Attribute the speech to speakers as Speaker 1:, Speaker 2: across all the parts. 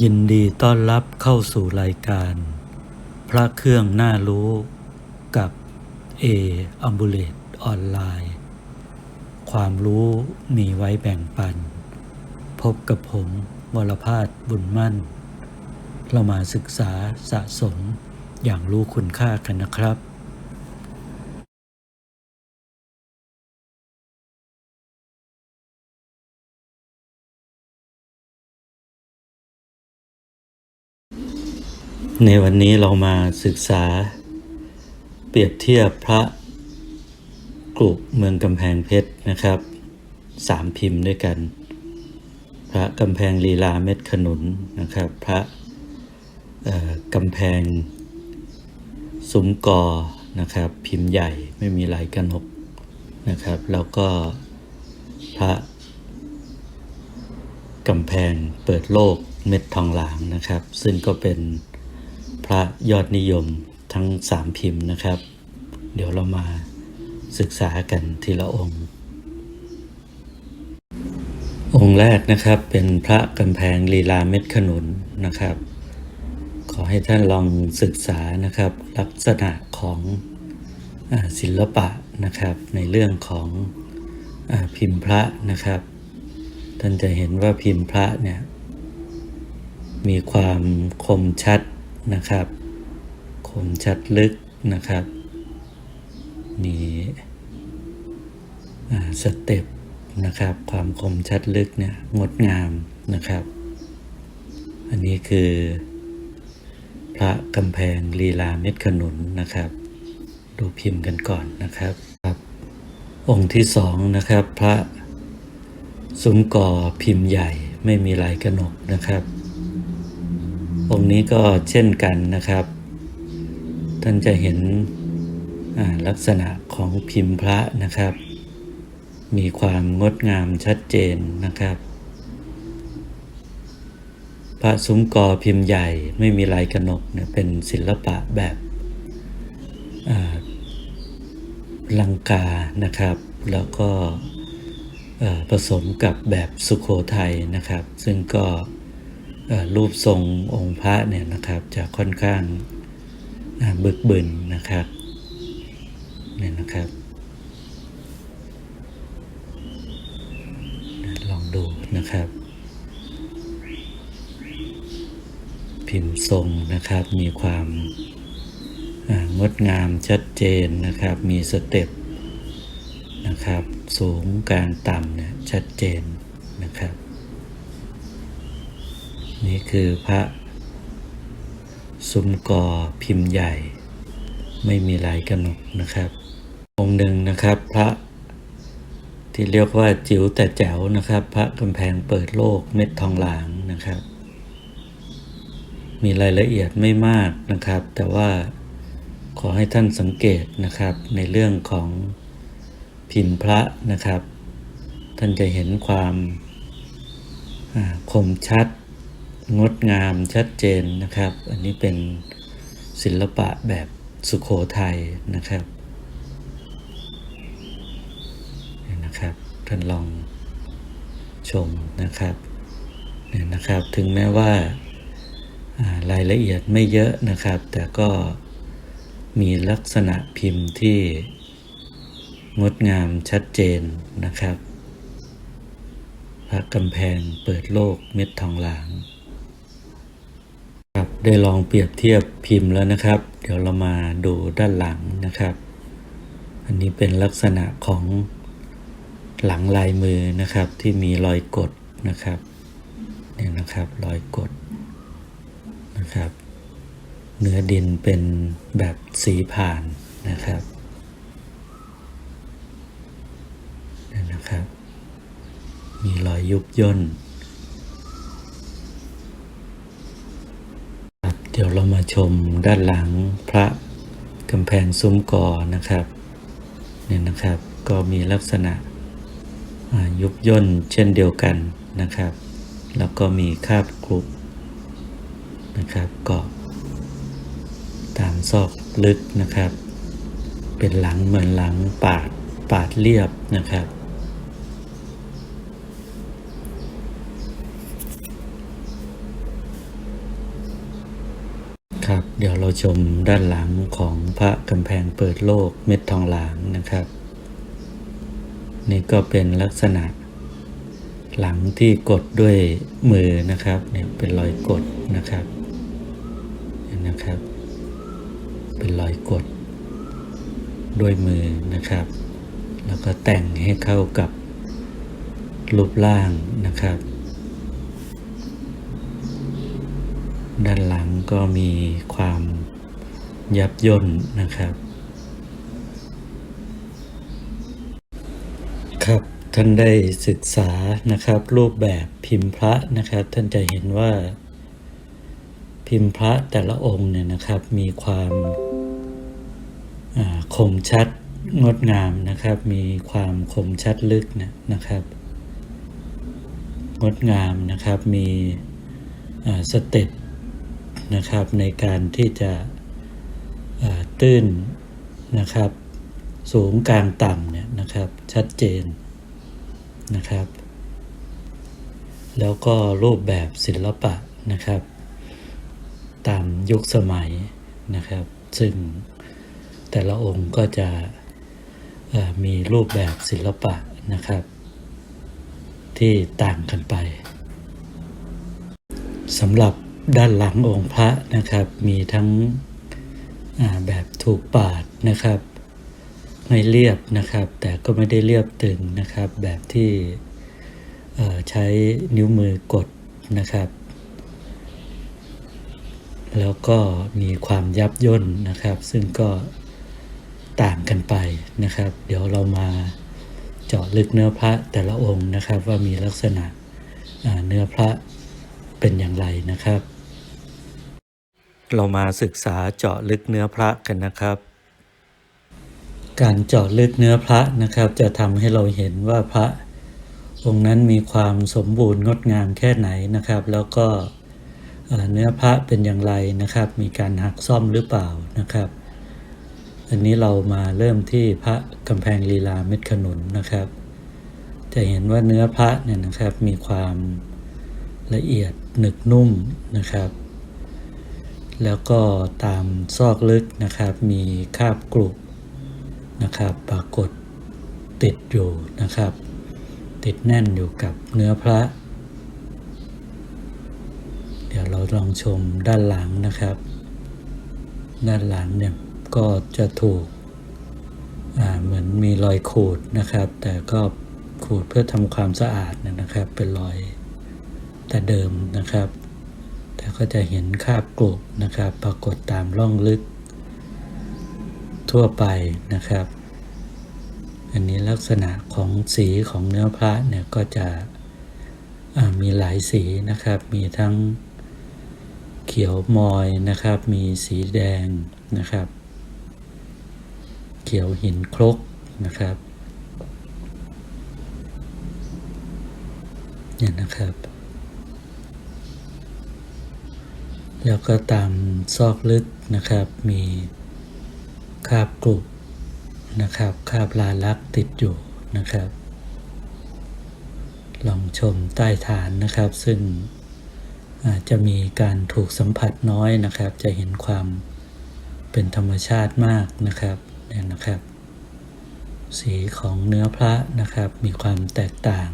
Speaker 1: ยินดีต้อนรับเข้าสู่รายการ พระเครื่องน่ารู้กับ A a m b u l a t ออนไลน์ ความรู้มีไว้แบ่งปัน พบกับผมวรพาสบุญมั่น เรามาศึกษาสะสมอย่างรู้คุณค่ากันนะครับ ในวันนี้เรามาศึกษา เปรียบเทียบพระกรุเมืองกำแพงเพชรนะครับสามพิมพ์ด้วยกัน พระกำแพงลีลาเม็ดขนุนนะครับ พระกำแพงซุ้มกอนะครับ พิมพ์ใหญ่ไม่มีลายกระหนกนะครับ แล้วก็พระกำแพงเปิดโลกเม็ดทองหลางนะครับ ซึ่งก็เป็น พระยอดนิยมทั้งสามพิมพ์นะครับ เดี๋ยวเรามาศึกษากันทีละองค์ องค์แรกนะครับเป็นพระกำแพงลีลาเม็ดขนุนนะครับ ขอให้ท่านลองศึกษานะครับ ลักษณะของศิลปะนะครับในเรื่องของอพิมพ์พระนะครับ ท่านจะเห็นว่าพิมพ์พระเนี่ยมีความคมชัด นะครับ คมชัดลึกนะครับ มีสเต็ปนะครับ ความคมชัดลึกเนี่ยงดงามนะครับ อันนี้คือ พระกำแพงลีลาเม็ดขนุนนะครับ ดูพิมพ์กันก่อนนะครับครับ องค์ที่สองนะครับ พระซุ้มก่อพิมพ์ใหญ่ไม่มีลายกระหนกนะครับ องค์นี้ก็เช่นกันนะครับ ท่านจะเห็นลักษณะของพิมพ์พระนะครับ มีความงดงามชัดเจนนะครับ พระซุ้มกอพิมพ์ใหญ่ไม่มีลายกระหนกเนี่ยเป็นศิลปะแบบลังกานะครับ แล้วก็ผสมกับแบบสุโขทัยนะครับ ซึ่งก็ รูปทรงองค์พระเนี่ยนะครับจะค่อนข้างาบึกบึนนะครับเนี่ยนะครับ ลองดูนะครับ พิมพ์ทรงนะครับมีความางดงามชัดเจนนะครับ มีสเต็ปนะครับ สูงกลางต่ำเนี่ยชัดเจนนะครับ นี่คือพระซุ้มกอพิมพ์ใหญ่ ไม่มีลายกระหนกนะครับ องค์หนึ่งนะครับพระ ที่เรียกว่าจิ๋วแต่แจ๋วนะครับ พระกำแพงเปิดโลกเม็ดทองหลางนะครับ มีรายละเอียดไม่มากนะครับ แต่ว่าขอให้ท่านสังเกตนะครับ ในเรื่องของพิมพ์พระนะครับ ท่านจะเห็นความคมชัด งดงามชัดเจนนะครับ อันนี้เป็นศิลปะแบบสุโขทัยนะครับเนี่ยนะครับท่านลองชมนะครับเนี่ยนะครับถึงแม้ว่าอ่ารายละเอียดไม่เยอะนะครับ แต่ก็มีลักษณะพิมพ์ที่งดงามชัดเจนนะครับพระกำแพงเปิดโลกเม็ดทองหลาง ได้ลองเปรียบเทียบพิมพ์แล้วนะครับ เดี๋ยวเรามาดูด้านหลังนะครับ อันนี้เป็นลักษณะของหลังลายมือนะครับ ที่มีรอยกดนะครับเนี่ยนะครับรอยกดนะครับ เนื้อดินเป็นแบบสีผ่านนะครับเนี่ยนะครับ มีรอยยุบย่นครับ เดี๋ยวเรามาชมด้านหลังพระกำแพงซุ้มกอนะครับเนี่ยนะครับก็มีลักษณะยุบย่นเช่นเดียวกันนะครับ แล้วก็มีคาบกรุบนะครับเกาะตามซอกลึกนะครับ เป็นหลังเหมือนหลังปาดปาดเรียบนะครับ ครับ เดี๋ยวเราชมด้านหลังของพระกำแพงเปิดโลกเม็ดทองหลางนะครับ นี่ก็เป็นลักษณะ หลังที่กดด้วยมือนะครับเนี่ยเป็นรอยกดนะครับเห็นนะครับ เป็นรอยกด ด้วยมือนะครับ แล้วก็แต่งให้เข้ากับรูปร่างนะครับ ด้านหลัง ก็มีความยับย่นนะครับ ครับท่านได้ศึกษานะครับ รูปแบบพิมพ์พระนะครับ ท่านจะเห็นว่า พิมพ์พระแต่ละองค์เนี่ยนะครับ มีความคมชัดงดงามนะครับ มีความคมชัดลึกนยนะครับงดงามนะครับมีสเต็ป นะครับในการที่จะตื้นนะครับ สูงกลางต่ำเนี่ยนะครับชัดเจนนะครับ แล้วก็รูปแบบศิลปะนะครับ ตามยุคสมัยนะครับ ซึ่งแต่ละองค์ก็จะมีรูปแบบศิลปะนะครับ ที่ต่างกันไปสำหรับ ด้านหลังองค์พระนะครับ มีทั้งแบบถูกปาดนะครับ ไม่เรียบนะครับ แต่ก็ไม่ได้เรียบตึงนะครับ แบบที่ใช้นิ้วมือกดนะครับ แล้วก็มีความยับย่นนะครับ ซึ่งก็ต่างกันไปนะครับ เดี๋ยวเรามาเจาะลึกเนื้อพระแต่ละองค์นะครับ ว่ามีลักษณะเนื้อพระเป็นอย่างไรนะครับ เรามาศึกษาเจาะลึกเนื้อพระกันนะครับ การเจาะลึกเนื้อพระนะครับ จะทำให้เราเห็นว่าพระองค์นั้นมีความสมบูรณ์งดงามแค่ไหนนะครับ แล้วก็เนื้อพระเป็นอย่างไรนะครับ มีการหักซ่อมหรือเปล่านะครับ อันนี้เรามาเริ่มที่พระกำแพงลีลาเม็ดขนุนนะครับ จะเห็นว่าเนื้อพระเนี่ยนะครับมีความละเอียดหนึบนุ่มนะครับ แล้วก็ตามซอกลึกนะครับมีคาบกรุนะครับปรากฏติดอยู่นะครับ ติดแน่นอยู่กับเนื้อพระ เดี๋ยวเราลองชมด้านหลังนะครับ ด้านหลังเนี่ยก็จะถูกอ่าเหมือนมีรอยขูดนะครับ แต่ก็ขูดเพื่อทำความสะอาดนะครับเป็นรอยแต่เดิมนะครับ แต่ก็จะเห็นคาบกรุนะครับ ปรากฏตามร่องลึก ทั่วไปนะครับ อันนี้ลักษณะของสีของเนื้อพระเนี่ยก็จะมีหลายสีนะครับ มีทั้งเขียวมอยนะครับ มีสีแดงนะครับ เขียวหินครกนะครับ เนี่ยนะครับ แล้วก็ตามซอกลึกนะครับ มีคาบกรุบนะครับคาบลาลักติดอยู่นะครับ ลองชมใต้ฐานนะครับ ซึ่งอาจจะมีการถูกสัมผัสน้อยนะครับ จะเห็นความเป็นธรรมชาติมากนะครับเนี่ยนะครับ สีของเนื้อพระนะครับ มีความแตกต่าง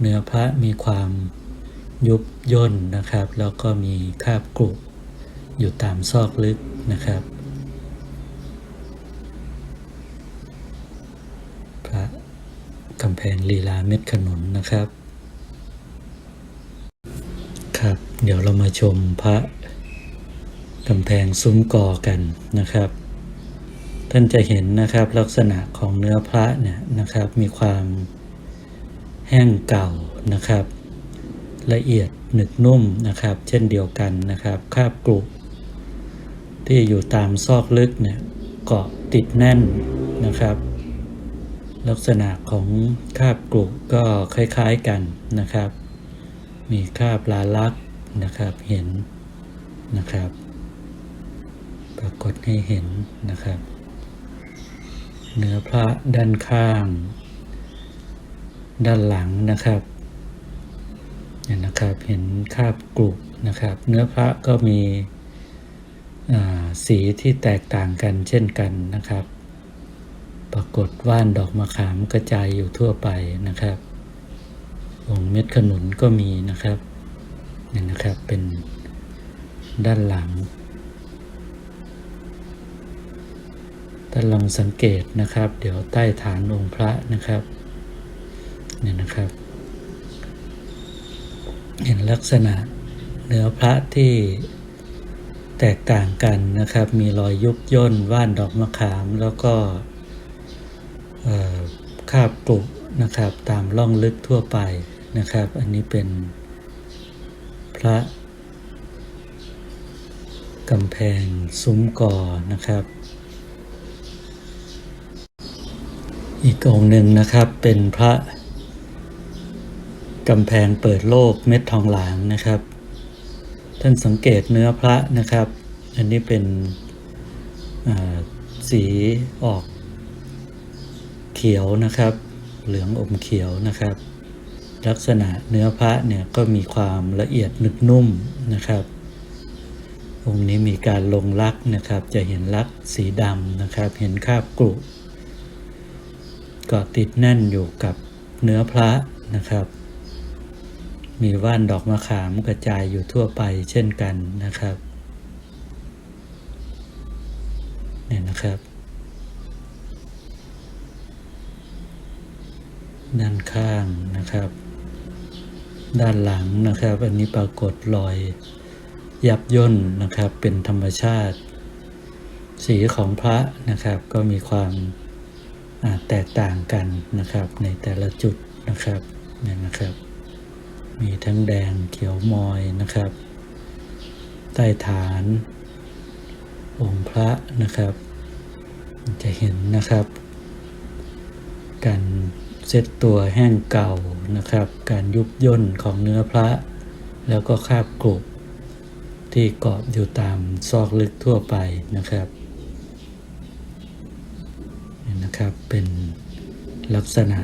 Speaker 1: เนื้อพระมีความ ยุบย่นนะครับ แล้วก็มีคราบกรุบอยู่ตามซอกลึกนะครับ พระกำแพงลีลาเม็ดขนุนนะครับ ครับ เดี๋ยวเรามาชมพระกำแพงซุ้มกอกันนะครับ ท่านจะเห็นนะครับลักษณะของเนื้อพระเนี่ยนะครับ มีความแห้งเก่านะครับ ละเอียดหนึบนุ่มนะครับ เช่นเดียวกันนะครับคราบกรุที่อยู่ตามซอกลึกเนี่ยเกาะติดแน่นนะครับ ลักษณะของคราบกรุก็คล้ายๆกันนะครับ มีคราบลาลักนะครับเห็นนะครับ ปรากฏให้เห็นนะครับ เนื้อพระด้านข้าง ด้านหลังนะครับ เนี่ยนะครับเห็นคาบกรุนะครับ เนื้อพระก็มีสีที่แตกต่างกันเช่นกันนะครับ ปรากฏว่านดอกมะขามกระจายอยู่ทั่วไปนะครับองเม็ดขนุนก็มีนะครับนี่นะครับเป็นด้านหลังถ้าลองสังเกตนะครับ เดี๋ยวใต้ฐานองค์พระนะครับเนี่ยนะครับ เห็นลักษณะเนื้อพระที่แตกต่างกันนะครับ มีรอยยุบย่นว่านดอกมะขามแล้วก็คาบกรุนะครับ ตามร่องลึกทั่วไปนะครับ อันนี้เป็นพระกำแพงซุ้มกอนะครับ อีกองหนึ่งนะครับเป็นพระ กำแพงเปิดโลกเม็ดทองหลางนะครับ ท่านสังเกตเนื้อพระนะครับ อันนี้เป็นสีออกเขียวนะครับ เหลืองอมเขียวนะครับ ลักษณะเนื้อพระเนี่ยก็มีความละเอียดหนึบนุ่มนะครับ องค์นี้มีการลงลักษ์นะครับ จะเห็นลักษ์สีดำนะครับ เห็นคราบกรุเกาะติดแน่นอยู่กับเนื้อพระนะครับ มีว่านดอกมะขามกระจายอยู่ทั่วไปเช่นกันนะครับเนี่ยนะครับ ด้านข้างนะครับ ด้านหลังนะครับ อันนี้ปรากฏรอยยับย่นนะครับเป็นธรรมชาติ สีของพระนะครับ ก็มีความแตกต่างกันนะครับในแต่ละจุดนะครับเนี่ยนะครับ มีทั้งแดงเขียวมอยนะครับ ใต้ฐาน องค์พระนะครับ จะเห็นนะครับ การเซตตัวแห้งเก่านะครับ การยุบย่นของเนื้อพระ แล้วก็คาบกรุบที่เกาะอยู่ตามซอกลึกทั่วไปนะครับนะครับเป็นลักษณะ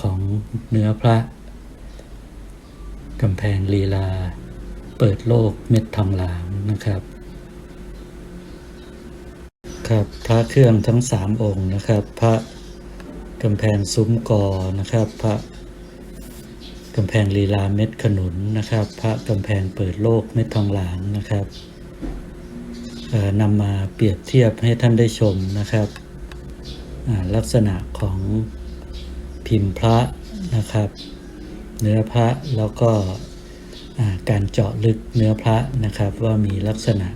Speaker 1: ของเนื้อพระ กำแพงลีลา เปิดโลกเม็ดทองหลางนะครับ ครับพระเครื่องทั้งสามองค์นะครับ พระกำแพงซุ้มกอนะครับ พระกำแพงลีลาเม็ดขนุนนะครับ พระกำแพงเปิดโลกเม็ดทองหลางนะครับนำมาเปรียบเทียบให้ท่านได้ชมนะครับ ลักษณะของพิมพ์พระนะครับ เนื้อพระแล้วก็การเจาะลึกเนื้อพระนะครับว่ามีลักษณะ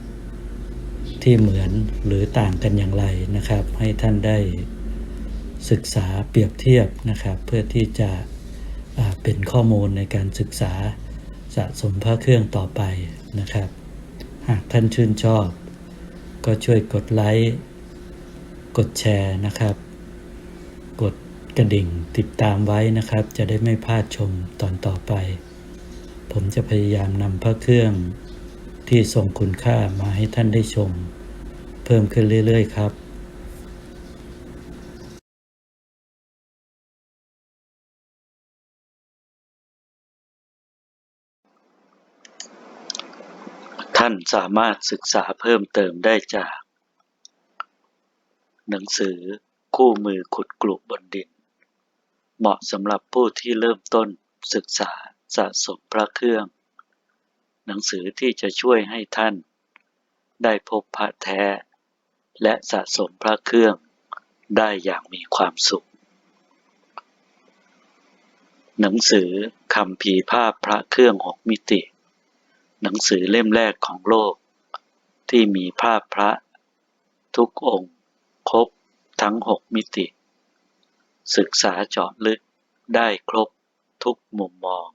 Speaker 1: ที่เหมือนหรือต่างกันอย่างไรนะครับ ให้ท่านได้ศึกษาเปรียบเทียบนะครับ เพื่อที่จะเป็นข้อมูลในการศึกษาสะสมพระเครื่องต่อไปนะครับ หากท่านชื่นชอบ ก็ช่วยกดไลค์ กดแชร์นะครับ กระดิ่งติดตามไว้นะครับ จะได้ไม่พลาดชมตอนต่อไป ผมจะพยายามนำพระเครื่องที่ทรงคุณค่ามาให้ท่านได้ชม เพิ่มขึ้นเรื่อย ๆ ครับท่านสามารถศึกษาเพิ่มเติมได้จาก หนังสือคู่มือขุดกลุบบนดิน เหมาะสำหรับผู้ที่เริ่มต้นศึกษาสะสมพระเครื่อง หนังสือที่จะช่วยให้ท่าน ได้พบพระแท้ และสะสมพระเครื่องได้อย่างมีความสุข หนังสือคำพีภาพพระเครื่องหกมิติ หนังสือเล่มแรกของโลก ที่มีภาพพระ ทุกองค์ ครบทั้งหกมิติ ศึกษาเจาะลึกได้ครบทุกมุมมอง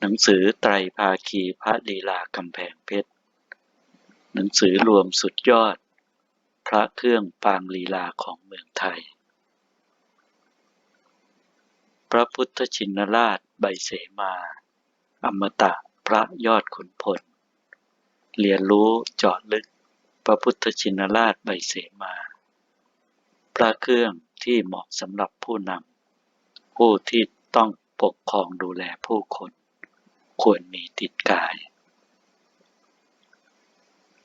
Speaker 1: หนังสือไตรภาคีพระลีลากำแพงเพชร หนังสือรวมสุดยอด พระเครื่องปางลีลาของเมืองไทย พระพุทธชินราชใบเสมา อมตะพระยอดขุนพล เรียนรู้เจาะลึกพระพุทธชินราชใบเสมา ระเครื่องที่เหมาะสำหรับผู้นำผู้ที่ต้องปกครองดูแลผู้คน ควรมีติดกาย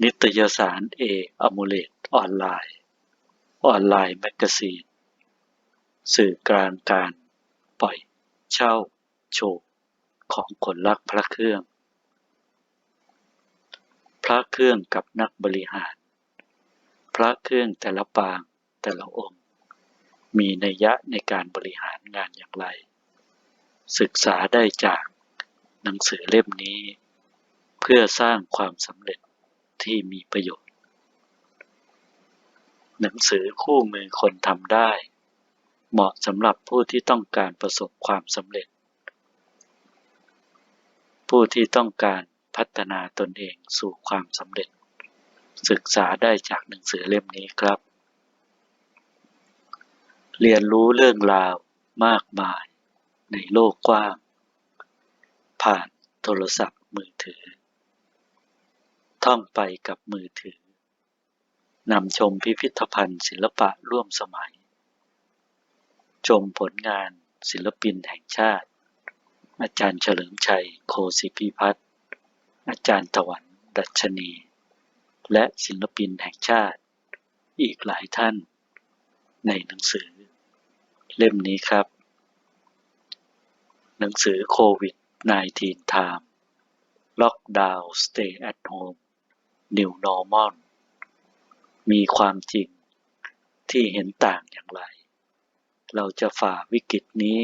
Speaker 2: นิตยสารเออมูเลตออนไลน์ ออนไลน์แมกกาซีน สื่อกลางการปล่อย เช่า โชว์ ของคนรักพระเครื่อง พระเครื่องกับนักบริหาร พระเครื่องแต่ละปาง แต่ละองค์ มีนัยยะในการบริหารงานอย่างไร ศึกษาได้จากหนังสือเล่มนี้ เพื่อสร้างความสำเร็จที่มีประโยชน์ หนังสือคู่มือคนทำได้ เหมาะสำหรับผู้ที่ต้องการประสบความสำเร็จ ผู้ที่ต้องการพัฒนาตนเองสู่ความสำเร็จ ศึกษาได้จากหนังสือเล่มนี้ครับ เรียนรู้เรื่องราวมากมายในโลกกว้าง ผ่านโทรศัพท์มือถือ ท่องไปกับมือถือนำชมพิพิธภัณฑ์ศิลปะร่วมสมัย ชมผลงานศิลปินแห่งชาติ อาจารย์เฉลิมชัยโคสิพิพัฒน์อาจารย์ถวันดัชนี และศิลปินแห่งชาติ อีกหลายท่านในหนังสือ เล่มนี้ครับ หนังสือโควิด -19 Time Lockdown Stay at Home New Normal มีความจริงที่เห็นต่างอย่างไร เราจะฝ่าวิกฤตนี้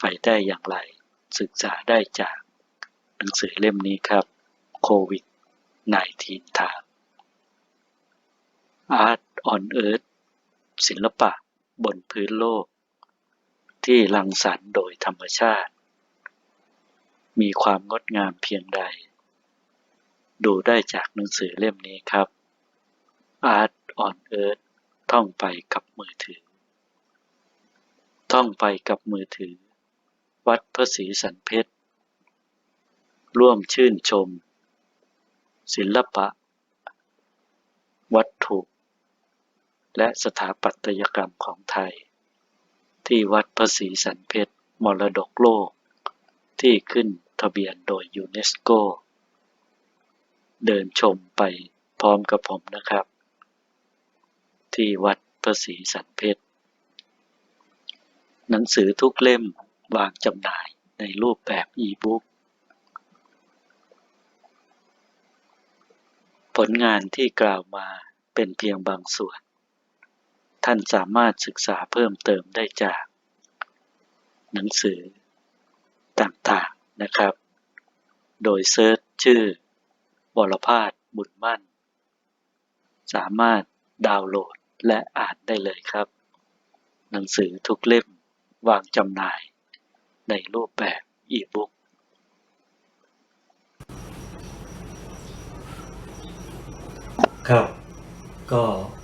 Speaker 2: ไปได้อย่างไร ศึกษาได้จากหนังสือเล่มนี้ครับโควิด -19 Time Art on Earth ศิลปะ บนพื้นโลก ที่รังสรรค์โดยธรรมชาติ มีความงดงามเพียงใด ดูได้จากหนังสือเล่มนี้ครับ Art on Earth ท่องไปกับมือถือ ท่องไปกับมือถือ วัดพระศรีสันเพชร ร่วมชื่นชม ศิลปะ วัตถุ และสถาปัตยกรรมของไทย ที่วัดพระศรีสันเพชรมรดกโลก ที่ขึ้นทะเบียนโดยยูเนสโก เดินชมไปพร้อมกับผมนะครับ ที่วัดพระศรีสันเพชรหนังสือทุกเล่มวางจำหน่ายในรูปแบบอีบุ๊กผลงานที่กล่าวมาเป็นเพียงบางส่วน ท่านสามารถศึกษาเพิ่มเติมได้จาก หนังสือต่างๆนะครับ โดยเซิร์ชชื่อวรพาสบุญมั่น สามารถดาวน์โหลดและอ่านได้เลยครับ หนังสือทุกเล่มวางจำหน่ายในรูปแบบอีบุ๊ก
Speaker 1: ครับ ก็